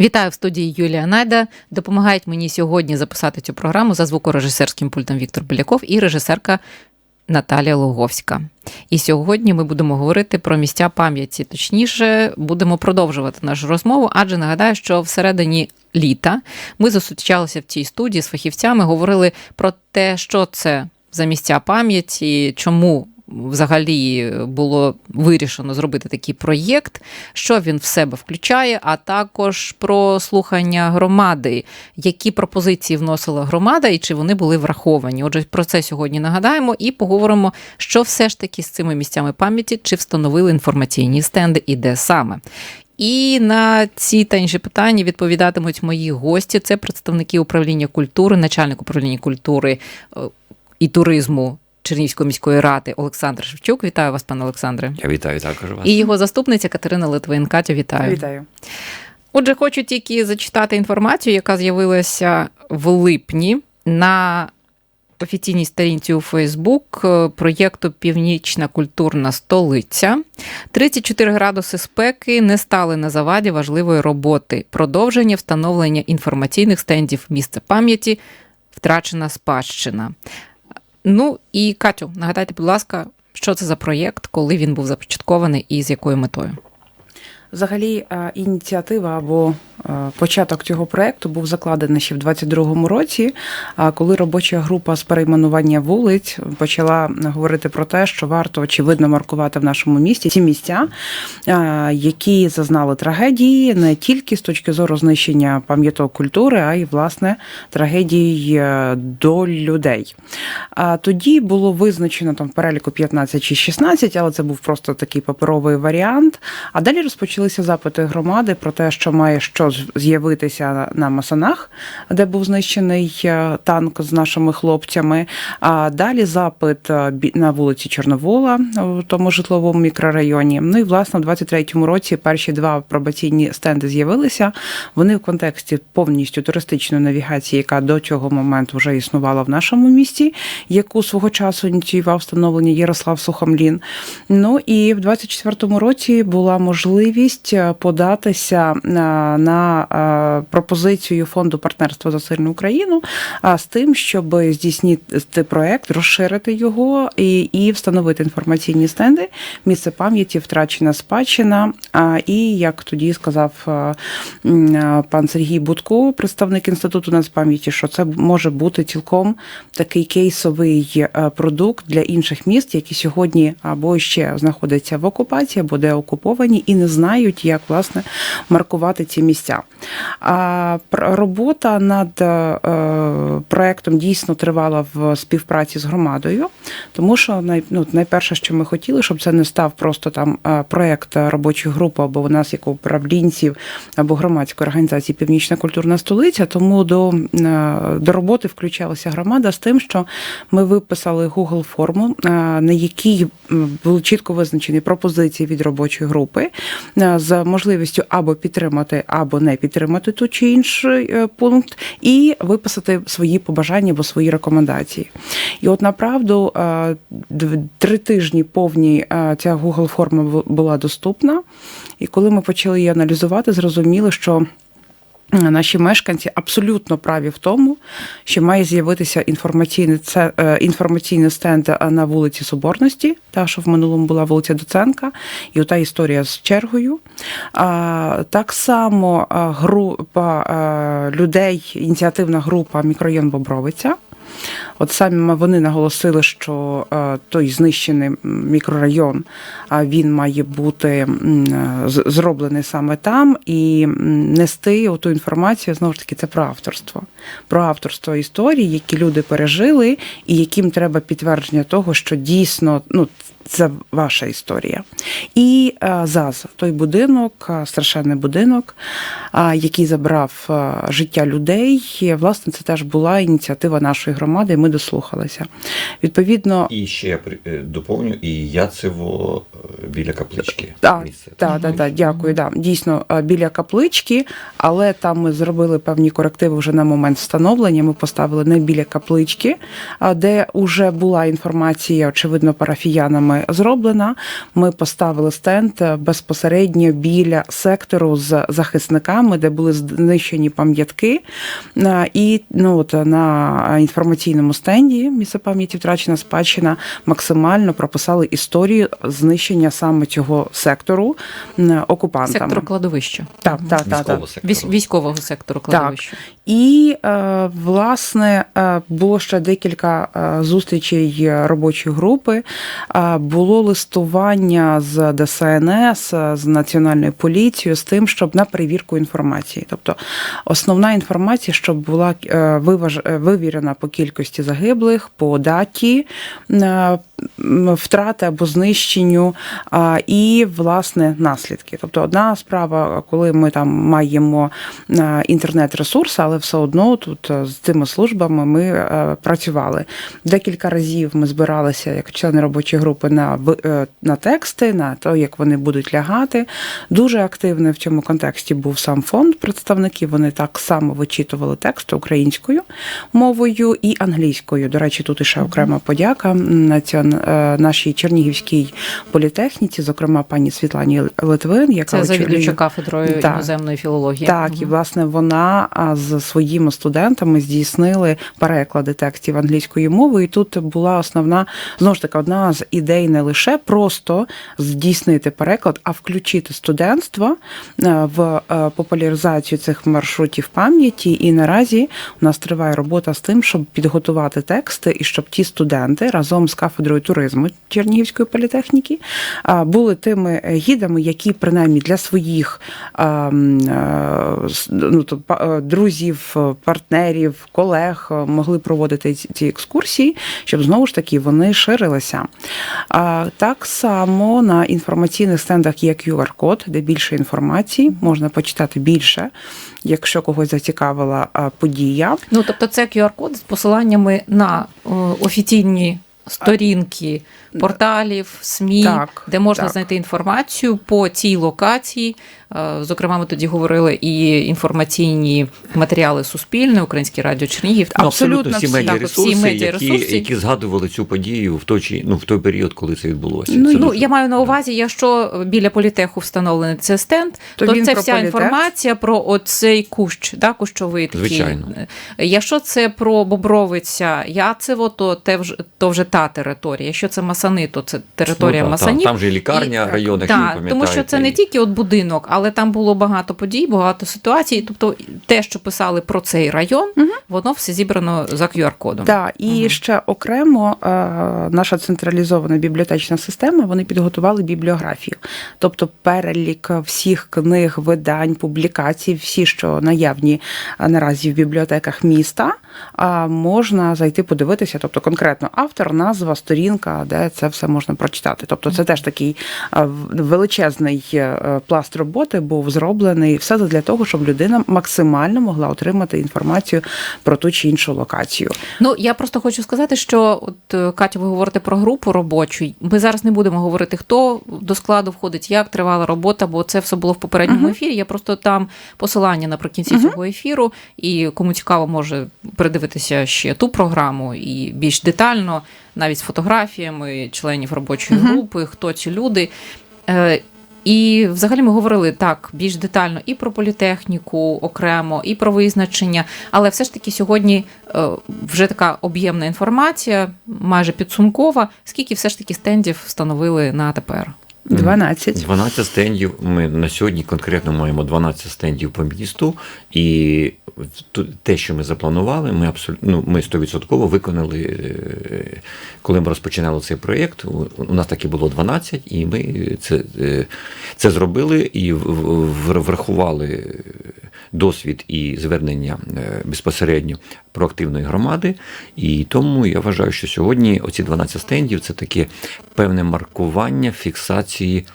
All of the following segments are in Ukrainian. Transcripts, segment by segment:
Вітаю в студії Юлія Найда. Допомагають мені сьогодні записати цю програму за звукорежисерським пультом Віктор Біляков і режисерка Наталія Логовська. І сьогодні ми будемо говорити про місця пам'яті. Точніше, будемо продовжувати нашу розмову, адже нагадаю, що всередині літа ми зустрічалися в цій студії з фахівцями, говорили про те, що це за місця пам'яті, чому взагалі було вирішено зробити такий проєкт, що він в себе включає, а також про слухання громади, які пропозиції вносила громада і чи вони були враховані. Отже, про це сьогодні нагадаємо і поговоримо, що все ж таки з цими місцями пам'яті чи встановили інформаційні стенди і де саме. І на ці та інші питання відповідатимуть мої гості. Це представники управління культури, начальник управління культури е, і туризму Чернігівської міської ради Олександр Шевчук. Вітаю вас, пане Олександре. Я вітаю також вас. І його заступниця Катерина Литвин. Катя, вітаю. Вітаю. Отже, хочу тільки зачитати інформацію, яка з'явилася в липні на офіційній сторінці у Фейсбук е, проєкту Північна культурна столиця. 34 градуси спеки не стали на заваді важливої роботи. Продовження встановлення інформаційних стендів місця пам'яті, втрачена спадщина. Ну і Катю, нагадайте, будь ласка, що це за проєкт, коли він був започаткований і з якою метою? Взагалі, е, ініціатива або початок цього проекту був закладений ще в 22-му році, коли робоча група з перейменування вулиць почала говорити про те, що варто очевидно маркувати в нашому місті ті місця, е, які зазнали трагедії не тільки з точки зору знищення пам'яток культури, а й власне трагедій е, до людей. А тоді було визначено там переліку 15 чи 16, але це був просто такий паперовий варіант. А далі розпочалися запити громади про те, що має що з'явитися на Масанах, де був знищений е, танк з нашими хлопцями. А далі запит е, на вулиці Чорновола в тому житловому мікрорайоні. Ну і власне в 23-му році перші два пробаційні стенди з'явилися. Вони в контексті повністю туристичної навігації, яка до цього моменту вже існувала в нашому місті, яку свого часу ініціював встановлення Ярослав Сухомлін. Ну і в 24-му році була можливість е, податися на, на е, пропозицію фонду партнерства за сильну Україну, з тим, щоб здійснити проект, розширити його і, і встановити інформаційні стенди, місце пам'яті, втрачена спадщина. І як тоді сказав е, е, пан Сергій Будко, представник інституту нацпам'яті, що це може бути цілком такий кейсовий продукт для інших міст, які сьогодні або ще знаходяться в окупації, або деокуповані, і не знають, як власне маркувати ці місця. А робота над е, проектом дійсно тривала в співпраці з громадою, тому що най, ну, найперше, що ми хотіли, щоб це не став просто там е, проект робочої групи, або у нас як управлінців, або громадської організації Північна культурна столиця. Тому до, е, до роботи включалася громада з тим, що ми виписали Google форму, на якій були чітко визначені пропозиції від робочої групи з можливістю або підтримати, або не підтримати ту чи інший е, пункт, і виписати свої побажання або свої рекомендації. І от направду е, три тижні повні е, ця Google форма була доступна. І коли ми почали її аналізувати, зрозуміли, що Наші мешканці абсолютно праві в тому, що має з'явитися е, інформаційний стенд на вулиці Соборності, та що в минулому була вулиця Доценка, і ота історія з чергою. Так само група людей, ініціативна група мікрорайон Бобровиця. От самі вони наголосили, що е, той знищений мікрорайон а він має бути зроблений саме там і нести оту інформацію знову ж таки це про авторство, про авторство історії, які люди пережили, і яким треба підтвердження того, що дійсно ну. Це ваша історія. І е, ЗАЗ, той будинок, е, страшенний будинок, е, який забрав е, життя людей. Власне, це теж була ініціатива нашої громади, і ми дослухалися. Відповідно, І ще я е, доповню, і Яцево, е, біля каплички. Так, місце. Так, так, так, дякую. Да. Дійсно, е, біля каплички, але там ми зробили певні корективи вже на момент встановлення. Ми поставили не біля каплички, де вже була інформація, очевидно, парафіянами зроблена. Ми поставили стенд безпосередньо біля сектору з захисниками, де були знищені пам'ятки. І ну, от, на інформаційному стенді місце пам'яті втрачена спадщина максимально прописали історію знищення саме цього сектору окупантами. Сектору кладовища. Так, так, так, так. Військового сектору. Військ- Військового сектору кладовища. І е, власне е, було ще декілька е, зустрічей робочої групи. Було листування з ДСНС, з національною поліцією з тим, щоб на перевірку інформації. Тобто основна інформація, щоб була виваж... вивірена по кількості загиблих, по даті втрати або знищенню, і власне наслідки. Тобто, одна справа, коли ми там маємо інтернет-ресурси, але все одно тут е, з цими службами ми е, працювали. Декілька разів ми збиралися як члени робочої групи на е, на тексти, на те, як вони будуть лягати. Дуже активний в цьому контексті був сам фонд представників. Вони так само вичитували тексти українською мовою і англійською. До речі, тут іще окрема подяка е, нашій Чернігівській політехніці, зокрема пані Світлані Литвин, яка Це завідувача очолює- кафедрою Так. іноземної філології. так, і власне вона з своїми студентами здійснили переклади текстів англійською мовою. І тут була основна знову ж таки одна з ідей не лише просто здійснити переклад, а включити студентство е, в е, популяризацію цих маршрутів пам'яті. І наразі у нас триває робота з тим, щоб підготувати тексти і щоб ті студенти разом з кафедрою туризму Чернігівської політехніки були тими гідами, які принаймні для своїх а, м, е, с- ну, е, друзів, е, партнерів, колег е, могли проводити ці- ці екскурсії, щоб знову ж таки вони ширилися. Так само на інформаційних стендах є QR-код, де більше інформації, можна почитати більше, якщо когось зацікавила подія. Ну, тобто це QR-код з посиланнями на офіційні сторінки порталів, СМІ, Так, де можна так. знайти інформацію по цій локації. Е, Зокрема, ми тоді говорили і інформаційні матеріали Суспільне, Українське радіо Чернігів. Ну, Абсолютно абсолютно всі медіаресурси, всі які, які згадували цю подію в той, чи- ну, в той період, коли це відбулося. Ну, Це Ну, дуже- я маю на увазі, якщо біля політеху встановлений цей стенд, То то, це вся політех? інформація про оцей кущ, да, кущовий такий. Звичайно. Якщо це про Бобровиця, Яцево, то, те вже, то вже та територія. Якщо це Масани, то це територія Ну, та, Масанів. Там, там же і лікарня І- районних, ви Так, тому що це не тільки от будинок, але там було багато подій, багато ситуацій. Тобто те, що писали про цей район, воно все зібрано за QR-кодом. Так, і ще окремо е, наша централізована бібліотечна система вони підготували бібліографію, тобто перелік всіх книг, видань, публікацій, всі, що наявні е, наразі в бібліотеках міста, а можна зайти подивитися, тобто конкретно автор, назва, сторінка, де це все можна прочитати. Тобто, це теж такий е, величезний пласт роботи був зроблений все для того, щоб людина максимально могла отримати інформацію про ту чи іншу локацію. Ну я просто хочу сказати, що от е, Катя, ви говорите про групу робочу. Ми зараз не будемо говорити, хто до складу входить, як тривала робота, бо це все було в попередньому Мгм. ефірі. Я просто там посилання наприкінці Мгм. цього ефіру, і кому цікаво, може передивитися ще ту програму і більш детально, навіть з фотографіями членів робочої Мгм. групи, хто ці люди. І взагалі ми говорили так більш детально і про політехніку окремо, і про визначення. Але все ж таки сьогодні е, вже така об'ємна інформація, майже підсумкова. Скільки все ж таки стендів встановили на тепер? 12. 12 стендів. Ми на сьогодні конкретно маємо 12 стендів по місту, і те, що ми запланували, ми абсолютно ну, ми 100% виконали. е, Коли ми розпочинали цей проєкт, у- нас таки було 12, і ми це, е, це зробили і врахували досвід і звернення е, безпосередньо проактивної громади. І тому я вважаю, що сьогодні оці 12 стендів це таке певне маркування фіксації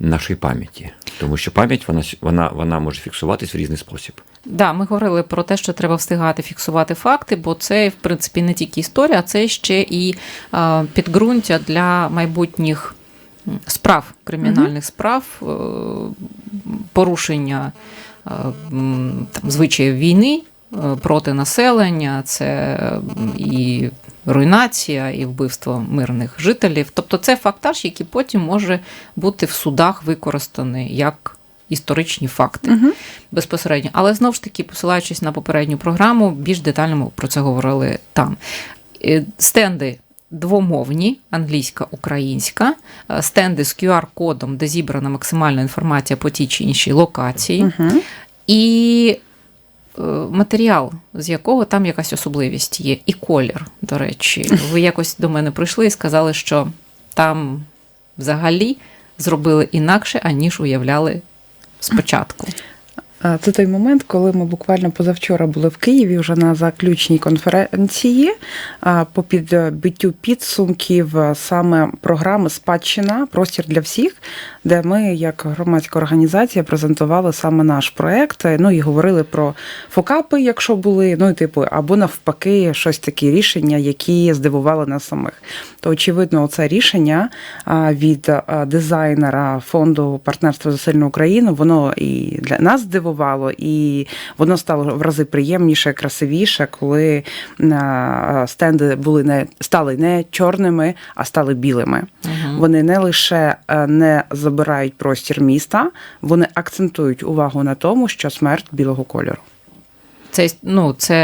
нашої пам'яті. Тому що пам'ять вона, вона, вона може фіксуватись в різний спосіб. Да, ми говорили про те, що треба встигати фіксувати факти, бо це, в принципі, не тільки історія, а це ще і е, підґрунтя для майбутніх справ, кримінальних справ, е, порушення е, там, звичаїв війни е, проти населення, це і руйнація, і вбивство мирних жителів. Тобто це фактаж, який потім може бути в судах використаний як історичні факти Угу. безпосередньо. Але знову ж таки, посилаючись на попередню програму, більш детально ми про це говорили там. Е, Стенди двомовні, англійська, українська, е, стенди з QR-кодом, де зібрана максимальна інформація по тій чи іншій локації, Угу. і е, матеріал, з якого там якась особливість є, і колір, до речі. Ви якось до мене прийшли і сказали, що там взагалі зробили інакше, аніж уявляли спочатку. Це той момент, коли ми буквально позавчора були в Києві вже на заключній конференції по підбиттю підсумків саме програми Спадщина Простір для всіх, де ми, як громадська організація, презентували саме наш проект. Ну і говорили про фокапи, якщо були, ну і типу, або навпаки, щось такі рішення, які здивували нас самих. То очевидно, це рішення від дизайнера фонду партнерства за сильну Україну, воно і для нас здивувало, і воно стало в рази приємніше, красивіше, коли а, стенди були не стали не чорними, а стали білими. Угу. Вони не лише е, не забирають простір міста, вони акцентують увагу на тому, що смерть білого кольору. Це, ну, це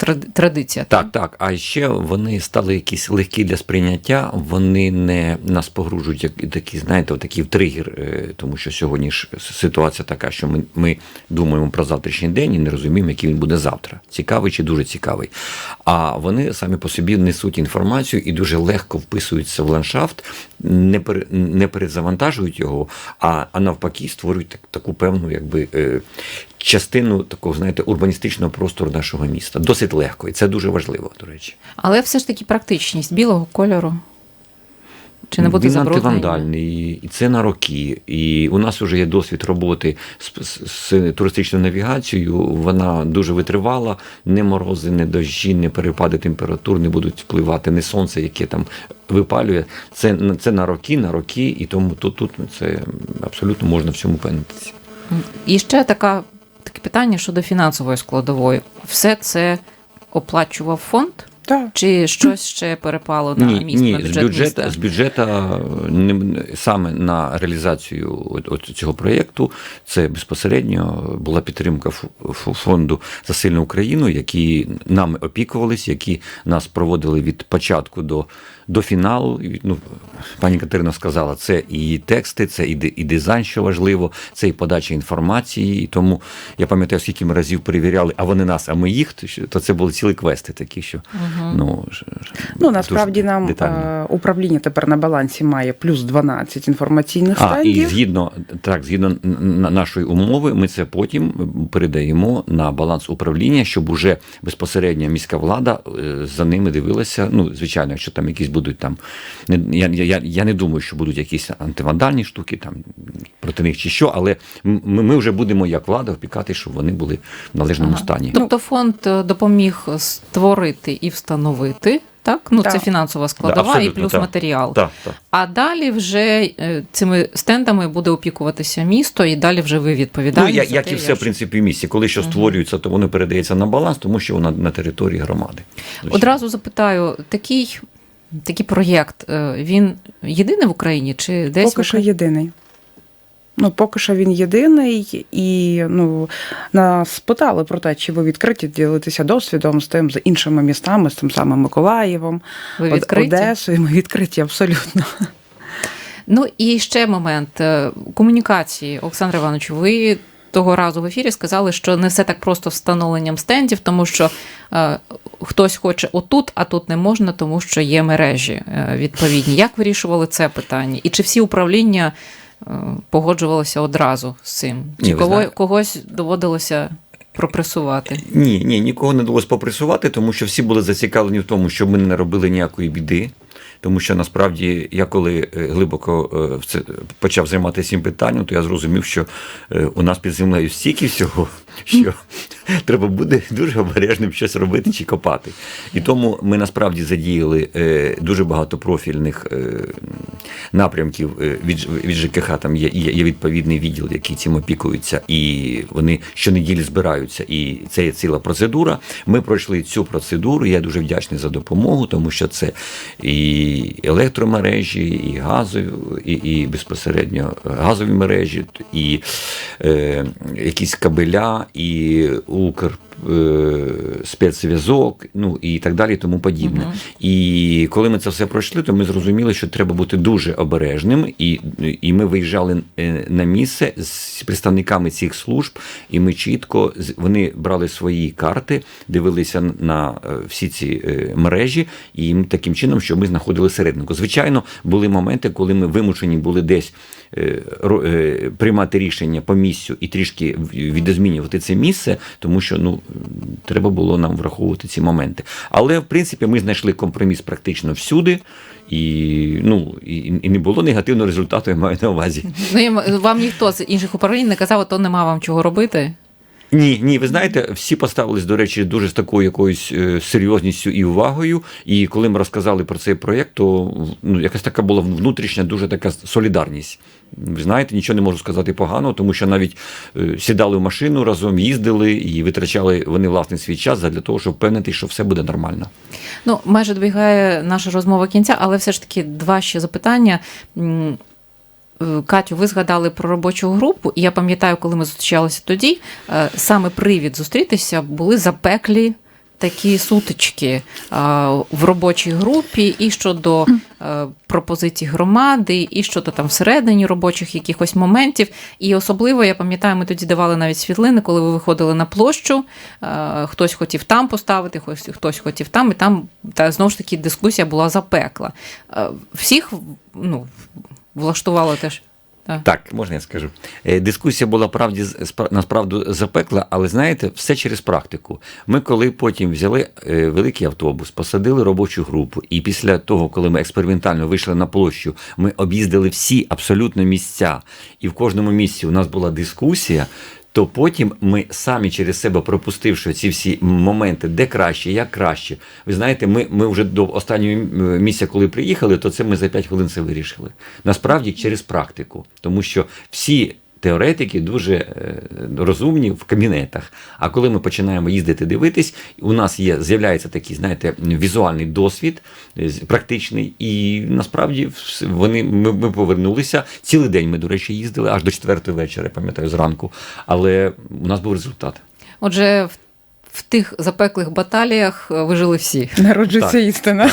е, традиція. Так, так. А ще вони стали якісь легкі для сприйняття. Вони не нас погружують як такі, знаєте, такий тригер, е, тому що сьогодні ж ситуація така, що ми, ми думаємо про завтрашній день і не розуміємо, який він буде завтра. Цікавий чи дуже цікавий. А вони самі по собі несуть інформацію і дуже легко вписуються в ландшафт, не пере, не перезавантажують його, а, а навпаки створюють так, таку певну, якби. Частину такого, знаєте, урбаністичного простору нашого міста. Досить легко, і це дуже важливо, до речі. Але все ж таки практичність білого кольору. Чи не буде Він антивандальний, і це на роки. І у нас вже є досвід роботи з, з, з туристичною навігацією. Вона дуже витривала. Не морози, не дощі, не перепади температур не будуть впливати, не сонце, яке там випалює. Це, це на роки, на роки, і тому тут, тут це абсолютно можна в цьому певнитися. І ще така, таке питання щодо фінансової складової. Все це оплачував фонд? Так. Чи щось ще перепало на ні, місто, ні, на з бюджет міста? з бюджету не, саме на реалізацію от, от цього проєкту це безпосередньо була підтримка фонду за сильну Україну, які нами опікувались, які нас проводили від початку до, до фіналу. Ну, пані Катерина сказала, це і тексти, це і, і дизайн, що важливо, це і подача інформації. І тому я пам'ятаю, скільки ми разів перевіряли, а вони нас, а ми їх, то це були цілі квести такі, що ну, ж- ж- Ну насправді нам детально. е, управління тепер на балансі має плюс 12 інформаційних А, і згідно так, згідно нашої умови, ми це потім передаємо на баланс управління, щоб уже безпосередньо міська влада е, за ними дивилася. Ну, звичайно, якщо там якісь будуть там. не- Я, я, я не думаю, що будуть якісь антивандальні штуки там проти них чи що, але ми, ми вже будемо як влада впікати, щоб вони були в належному Ага. стані. Тобто фонд е, допоміг створити і встановити, так? Ну, це фінансова складова і плюс так. матеріал. Так, так. А далі вже е, цими стендами буде опікуватися місто, і далі вже ви Ну, відповідаєте. я, за як те, і все, в принципі, в місті. Коли що створюється, то воно передається на баланс, тому що вона на території громади. Звичайно. Одразу запитаю, такий, такий проєкт, е, він єдиний в Україні чи десь Поки в що єдиний. Ну, поки що він єдиний, і ну, нас питали про те, чи ви відкриті ділитися досвідом з тим, з іншими містами, з тим самим Миколаєвом, Ви відкриті? Одесою. Ми відкриті абсолютно. Ну і ще момент е, комунікації. Олександр Іванович, ви того разу в ефірі сказали, що не все так просто встановленням стендів, тому що е, хтось хоче отут, а тут не можна, тому що є мережі е, відповідні. Як вирішували це питання? І чи всі управління е, погоджувалися одразу з цим? Чи Ні, кого, когось доводилося пропресувати? Ні, ні, нікого не вдалося попресувати, тому що всі були зацікавлені в тому, щоб ми не робили ніякої біди. Тому що насправді я коли е, глибоко е, це почав займатися цим питанням, то я зрозумів, що е, у нас під землею стільки всього, що треба буде дуже обережним щось робити чи копати. І тому ми насправді задіяли дуже багато профільних напрямків від, від ЖКХ. Там є, є відповідний відділ, який цим опікується, і вони щонеділі збираються. І це є ціла процедура. Ми пройшли цю процедуру. Я дуже вдячний за допомогу, тому що це і електромережі, і газові, і, і безпосередньо газові мережі, і е, якісь кабеля, і Укр. Е, Спецзв'язок, ну і так далі, і тому подібне. Мгм. І коли ми це все пройшли, то ми зрозуміли, що треба бути дуже обережним, і, і ми виїжджали е, на місце з представниками цих служб, і ми чітко вони брали свої карти, дивилися на е, всі ці мережі, і таким чином, що ми знаходили середнику. Звичайно, були моменти, коли ми вимушені були десь приймати рішення по місцю і трішки відозмінювати це місце, тому що ну треба було нам враховувати ці моменти. Але в принципі ми знайшли компроміс практично всюди, і ну і, і не було негативного результату, я маю на увазі. Ну, я вам ніхто з інших управлінь не казав, то нема вам чого робити. Ні, ні, ви знаєте, всі поставились, до речі, дуже з такою якоюсь е, серйозністю і увагою. І коли ми розказали про цей проєкт, то ну, якась така була внутрішня, дуже така солідарність. Ви знаєте, нічого не можу сказати поганого, тому що навіть е, сідали в машину разом, їздили і витрачали вони власний свій час для того, щоб впевнити, що все буде нормально. Ну, майже добігає наша розмова кінця, але все ж таки два ще запитання. Е, Катю, ви згадали про робочу групу, і я пам'ятаю, коли ми зустрічалися тоді, е, саме привід зустрітися були запеклі такі сутички е, в робочій групі і щодо пропозицій громади, і щодо там всередині робочих якихось моментів. І особливо я пам'ятаю, ми тоді давали навіть світлини, коли ви виходили на площу. Хтось хотів там поставити, хтось, хтось хотів там, і там та знову ж таки дискусія була запекла. Всіх ну, влаштувало теж. Так. Так, можна я скажу. Е, Дискусія була правді насправді запекла, але знаєте, все через практику. Ми коли потім взяли е, великий автобус, посадили робочу групу, і після того, коли ми експериментально вийшли на площу, ми об'їздили всі абсолютно місця, і в кожному місці у нас була дискусія. То потім ми самі через себе пропустивши ці всі моменти, де краще, як краще. Ви знаєте, ми, ми вже до останнього місця, коли приїхали, то це ми за 5 хвилин це вирішили. Насправді через практику, тому що всі. Теоретики дуже е, розумні в кабінетах. А коли ми починаємо їздити дивитись, у нас є з'являється такий, знаєте, візуальний досвід е, практичний, і насправді вони ми, ми повернулися. Цілий день ми, до речі, їздили аж до четвертої вечора, пам'ятаю, зранку. Але у нас був результат. Отже, в, в тих запеклих баталіях е, вижили всі. Народжується Так. істина.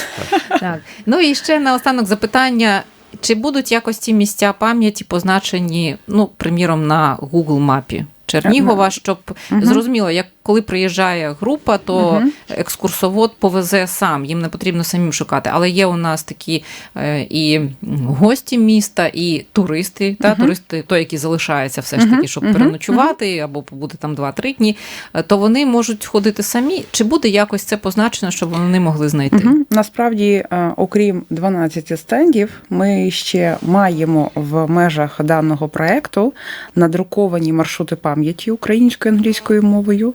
Так. Ну і ще наостанок запитання: чи будуть якось ці місця пам'яті позначені, ну, приміром, на Google мапі Чернігова, щоб угу. зрозуміло, як коли приїжджає група, то екскурсовод повезе сам, їм не потрібно самим шукати. Але є у нас такі е, і гості міста, і туристи, та туристи, то, які залишаються все ж таки, щоб переночувати або побути там 2-3 дні, е, то вони можуть ходити самі. Чи буде якось це позначено, щоб вони могли знайти? Насправді, е, окрім 12 стендів, ми ще маємо в межах даного проекту надруковані маршрути пам'яті українською англійською мовою,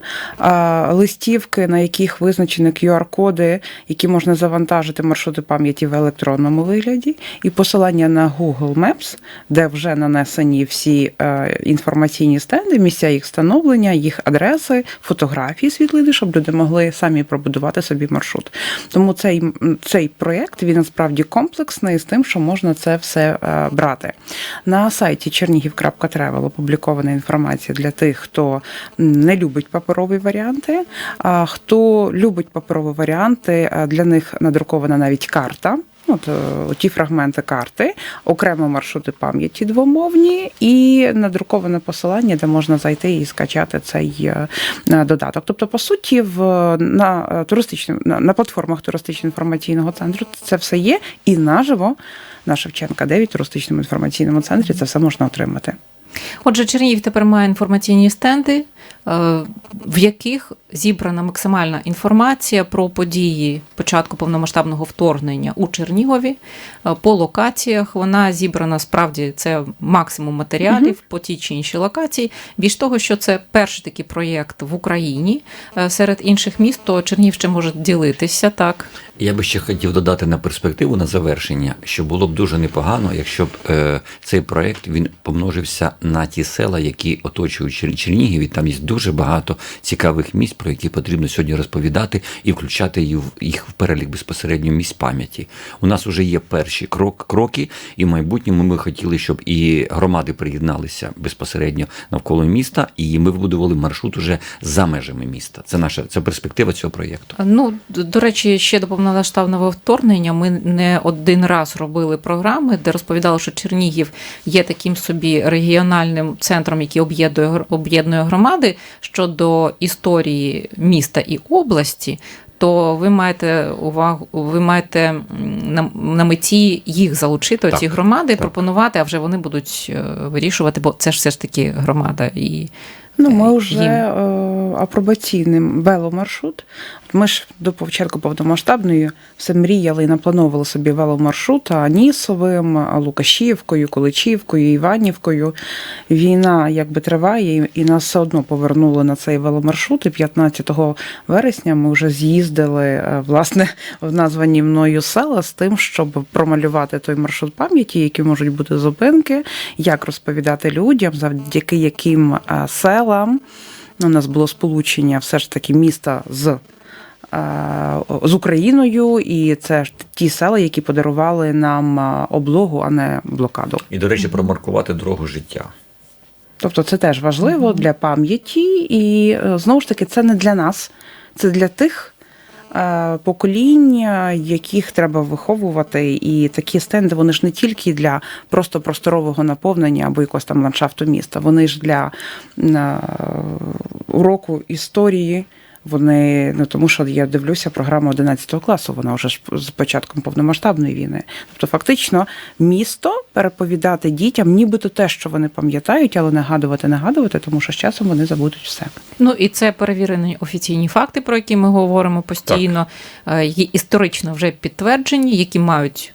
листівки, на яких визначені QR-коди, які можна завантажити маршрути пам'яті в електронному вигляді, і посилання на Google Maps, де вже нанесені всі е, інформаційні стенди, місця їх встановлення, їх адреси, фотографії світлини, щоб люди могли самі пробудувати собі маршрут. Тому цей, цей проєкт він насправді комплексний з тим, що можна це все е, брати. На сайті чернігів.тревел опублікована інформація для тих, хто не любить паперові варіанти. А хто любить паперові варіанти, для них надрукована навіть карта. От е, ті фрагменти карти, окремо маршрути пам'яті двомовні і надруковане посилання, де можна зайти і скачати цей е, е, додаток. Тобто, по суті, в на туристичному на, на платформах туристично-інформаційного центру це все є, і наживо на Шевченка 9 туристичному інформаційному центрі це все можна отримати. Отже, Чернігів тепер має інформаційні стенди. Е, в яких зібрана максимальна інформація про події початку повномасштабного вторгнення у Чернігові е, по локаціях. Вона зібрана справді це максимум матеріалів по тій чи іншій локації. Більш того, що це перший такий проєкт в Україні е, серед інших міст, то Чернігів ще може ділитися так. Я би ще хотів додати на перспективу на завершення, що було б дуже непогано, якщо б е, цей проект він помножився на ті села, які оточують Чернігів. І там є дуже багато цікавих місць, про які потрібно сьогодні розповідати і включати їх в- перелік безпосередньо місць пам'яті. У нас вже є перші крок, кроки, і в майбутньому ми хотіли, щоб і громади приєдналися безпосередньо навколо міста, і ми вибудували маршрут уже за межами міста. Це наша це перспектива цього проєкту. Ну, до речі, ще до повномасштабного вторгнення ми не один раз робили програми, де розповідали, що Чернігів є таким собі регіональним центром, який об'єднує об'єднує громади щодо історії міста і області. То ви маєте увагу, ви маєте на, на меті їх залучити, Так, ці громади, так. пропонувати, а вже вони будуть е, вирішувати, бо це ж все ж таки громада і Ну, Е, ми вже їм. е, апробаційний веломаршрут. Ми ж до початку повномасштабної все мріяли і наплановували собі веломаршрут Анісовим, Лукашівкою, Количівкою, Іванівкою. Війна якби триває, і- і нас все одно повернули на цей веломаршрут. І 15 вересня ми вже з'їздили е, власне в названі мною села з тим, щоб промалювати той маршрут пам'яті, які можуть бути зупинки, як розповідати людям, завдяки яким е, селам у нас було сполучення все ж таки міста з. е, З Україною, і це ж ті села, які подарували нам е, облогу, а не блокаду. І, до речі, промаркувати дорогу життя. Тобто це теж важливо для пам'яті, і е, знову ж таки, це не для нас, це для тих е, яких треба виховувати. І такі стенди вони ж не тільки для просто просторового наповнення або якогось там ландшафту міста, вони ж для е, уроку історії. Вони ну тому, що я дивлюся програму 11 класу. Вона вже ж з початком повномасштабної війни. Тобто, фактично, місто переповідати дітям, нібито те, що вони пам'ятають, але нагадувати, нагадувати, тому що з часом вони забудуть все. Ну і це перевірені офіційні факти, про які ми говоримо постійно, е, які історично вже підтверджені, які мають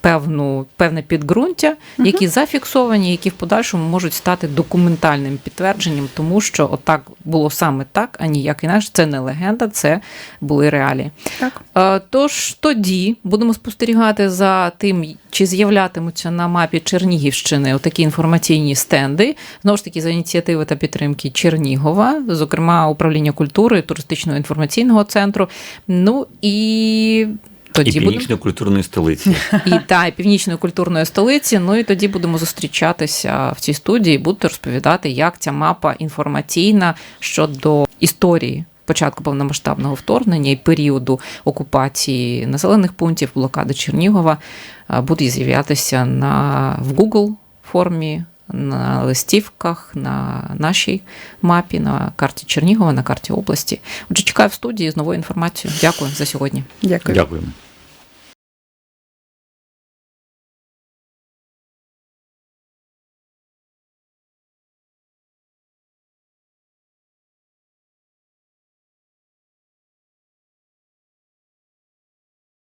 певну певне підґрунтя, які зафіксовані, які в подальшому можуть стати документальним підтвердженням, тому що отак було саме так, а ніяк інакше. Це не легенда, це були реалії. Так. Е, Тож тоді будемо спостерігати за тим, чи з'являтимуться на мапі Чернігівщини такі інформаційні стенди, знову ж таки за ініціативи та підтримки Чернігова, зокрема управління культури, туристичного інформаційного центру. Ну і тоді і північної культурної столиці. і та і північної культурної столиці. Ну і тоді будемо зустрічатися в цій студії, будете розповідати, як ця мапа інформаційна щодо історії. Початку повномасштабного вторгнення і періоду окупації населених пунктів, блокади Чернігова буде з'являтися на в Google формі, на листівках, на нашій мапі, на карті Чернігова, на карті області. Отже, чекаю в студії з новою інформацією. Дякую за сьогодні. Дякую. Дякуємо.